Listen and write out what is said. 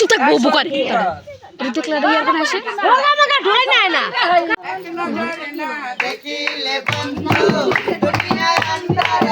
চুপ আচ্ছা, থাক বউ করে দেখলে রিয়ার আসে। ওলা আমাকে ঢুড়ে নেয় না। দেখিলে বন্ধু দুনিয়ার অন্তর